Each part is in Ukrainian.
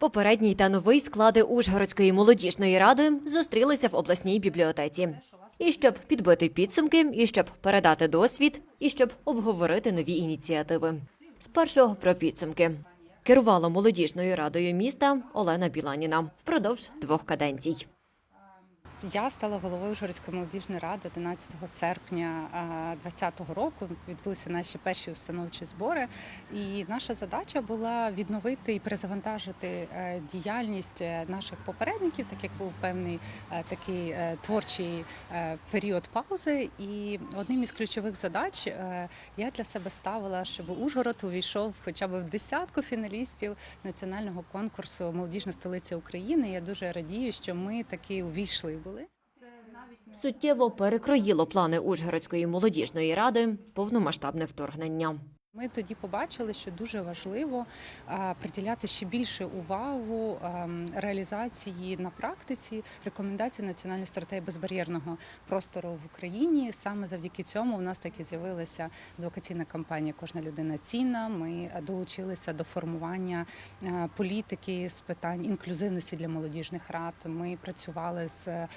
Попередній та новий склади Ужгородської молодіжної ради зустрілися в обласній бібліотеці. І щоб підбити підсумки, і щоб передати досвід, і щоб обговорити нові ініціативи. Спершу про підсумки. Керувала молодіжною радою міста Олена Біланіна впродовж двох каденцій. Я стала головою Ужгородської молодіжної ради 11 серпня 2020 року. Відбулися наші перші установчі збори. І наша задача була відновити і перезавантажити е, діяльність е, наших попередників, так як був певний е, такий творчий період паузи. І одним із ключових задач я для себе ставила, щоб Ужгород увійшов хоча б в десятку фіналістів національного конкурсу Молодіжна столиця України. Я дуже радію, що ми таки увійшли. Суттєво перекроїло плани Ужгородської молодіжної ради повномасштабне вторгнення. Ми тоді побачили, що дуже важливо приділяти ще більше увагу ем, реалізації на практиці рекомендацій національної стратегії безбар'єрного простору в Україні. Саме завдяки цьому у нас таки з'явилася адвокаційна кампанія Кожна людина цінна. Ми долучилися до формування е, політики з питань інклюзивності для молодіжних рад. Ми працювали з е,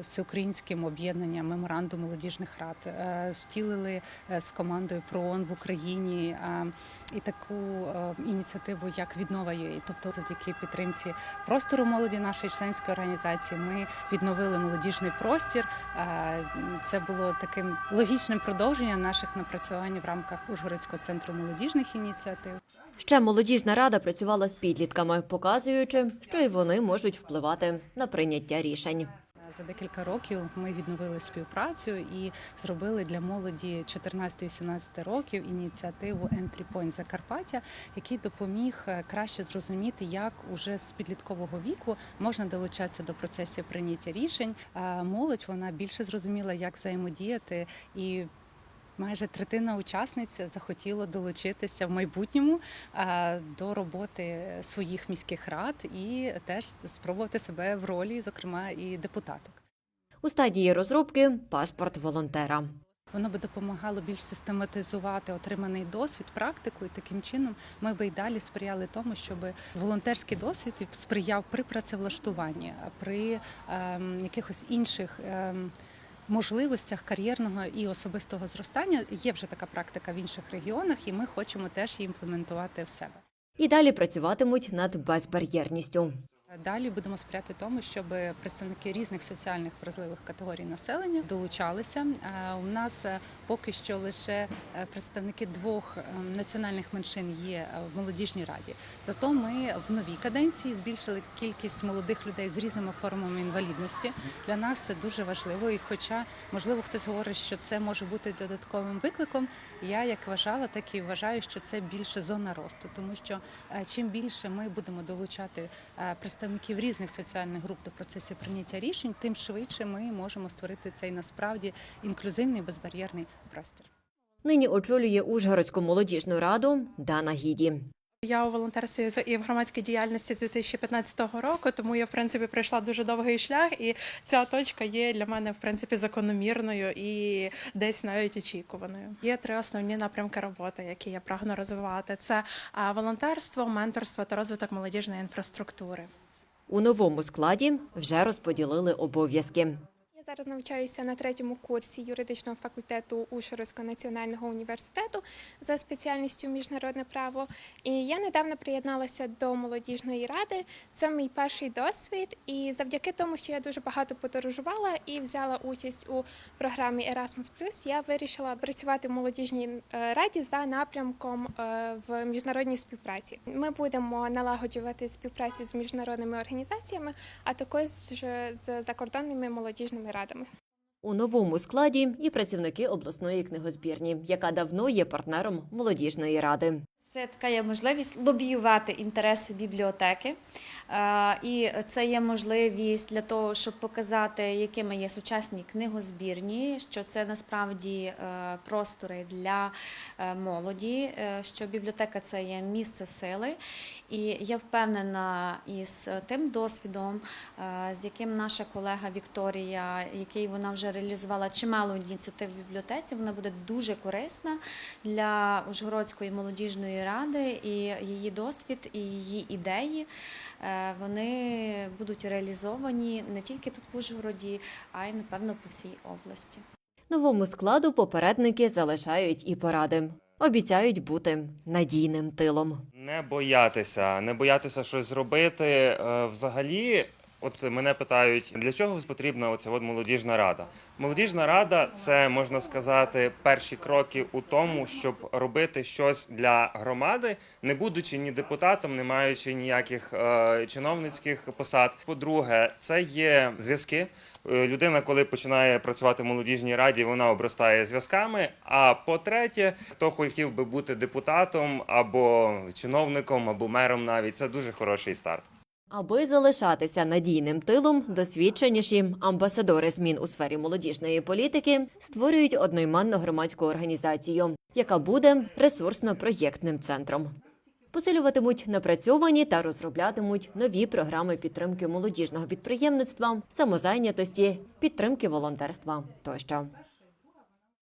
всеукраїнським об'єднанням меморандум молодіжних рад, е, втілили з командою ПРООН в Україні е, і таку е, ініціативу, як віднова UA. Тобто, завдяки підтримці простору молоді нашої членської організації, ми відновили молодіжний простір. Це було таким логічним продовженням наших напрацювань в рамках Ужгородського центру молодіжних ініціатив. Ще молодіжна рада працювала з підлітками, показуючи, що і вони можуть впливати на прийняття рішень. За декілька років ми відновили співпрацю і зробили для молоді 14-18 років ініціативу Entry Point Закарпаття, який допоміг е, краще зрозуміти, як уже з підліткового віку можна долучатися до процесів прийняття рішень. А Молодь вона більше зрозуміла, як взаємодіяти і. Майже третина учасниць захотіло долучитися в майбутньому до роботи своїх міських рад і теж спробувати себе в ролі, зокрема, і депутаток. У стадії розробки паспорт волонтера. Воно би допомагало більш систематизувати отриманий досвід, практику, і таким чином ми би й далі сприяли тому, щоб волонтерський досвід сприяв при працевлаштуванні, при ем, якихось інших. Ем, Можливостях кар'єрного і особистого зростання є вже така практика в інших регіонах, і ми хочемо теж її імплементувати в себе. І далі працюватимуть над безбар'єрністю. Далі будемо сприяти тому, щоб представники різних соціальних вразливих категорій населення долучалися. Е, У нас е, поки що лише е, представники двох національних меншин є в молодіжній раді. Зато ми в новій каденції збільшили кількість молодих людей з різними формами інвалідності. Для нас це дуже важливо. І, хоча можливо хтось говорить, що це може бути додатковим викликом, я як вважала, так і вважаю, що це більше зона росту, тому що чим більше ми будемо долучати е, представників різних соціальних груп до процесів прийняття рішень, тим швидше ми можемо створити цей насправді інклюзивний безбар'єрний простір. Нині очолює Ужгородську молодіжну раду Дана Гіді. Я у волонтерстві з- і в громадській діяльності з 2015 року, тому я в принципі пройшла дуже довгий шлях, і ця точка є для мене в принципі закономірною і десь навіть очікуваною. Є три основні напрямки роботи, які я прагну розвивати: це волонтерство, менторство та розвиток молодіжної інфраструктури. У новому складі вже розподілили обов'язки. Зараз навчаюся на третьому курсі юридичного факультету Ужгородського національного університету за спеціальністю міжнародне право. І я недавно приєдналася до молодіжної ради. Це мій перший досвід. І завдяки тому, що я дуже багато подорожувала і взяла участь у програмі Erasmus+, я вирішила працювати в молодіжній е, раді за напрямком е, в міжнародній співпраці. Ми будемо налагоджувати співпрацю з міжнародними організаціями, а також з закордонними молодіжними радами. У новому складі і працівники обласної книгозбірні, яка давно є партнером молодіжної ради. Це така є можливість лобіювати інтереси бібліотеки, Е, І це є можливість для того, щоб показати, якими є сучасні книгозбірні, що це насправді е, простори для е, молоді, що бібліотека це є місце сили. І я впевнена із тим досвідом, з яким наша колега Вікторія, який вона вже реалізувала чимало ініціатив в бібліотеці, вона буде дуже корисна для Ужгородської молодіжної ради і її досвід і її ідеї. е, Вони будуть реалізовані не тільки тут в Ужгороді, а й напевно по всій області. Новому складу попередники залишають і поради. Обіцяють бути надійним тилом. Не боятися, не боятися щось зробити. Е, Взагалі, от мене питають, для чого потрібна оця от молодіжна рада? Молодіжна рада це можна сказати перші кроки у тому, щоб робити щось для громади, не будучи ні депутатом, не маючи ніяких е, чиновницьких посад. По-друге, це є зв'язки. Е, Людина, коли починає працювати в молодіжній раді, вона обростає зв'язками. А по-третє, хто хотів би бути депутатом або чиновником, або мером, навіть це дуже хороший старт. Аби залишатися надійним тилом, досвідченіші амбасадори змін у сфері молодіжної політики створюють одноіменну громадську організацію, яка буде ресурсно-проєктним центром. Посилюватимуть напрацьовані та розроблятимуть нові програми підтримки молодіжного підприємництва, самозайнятості, підтримки волонтерства тощо.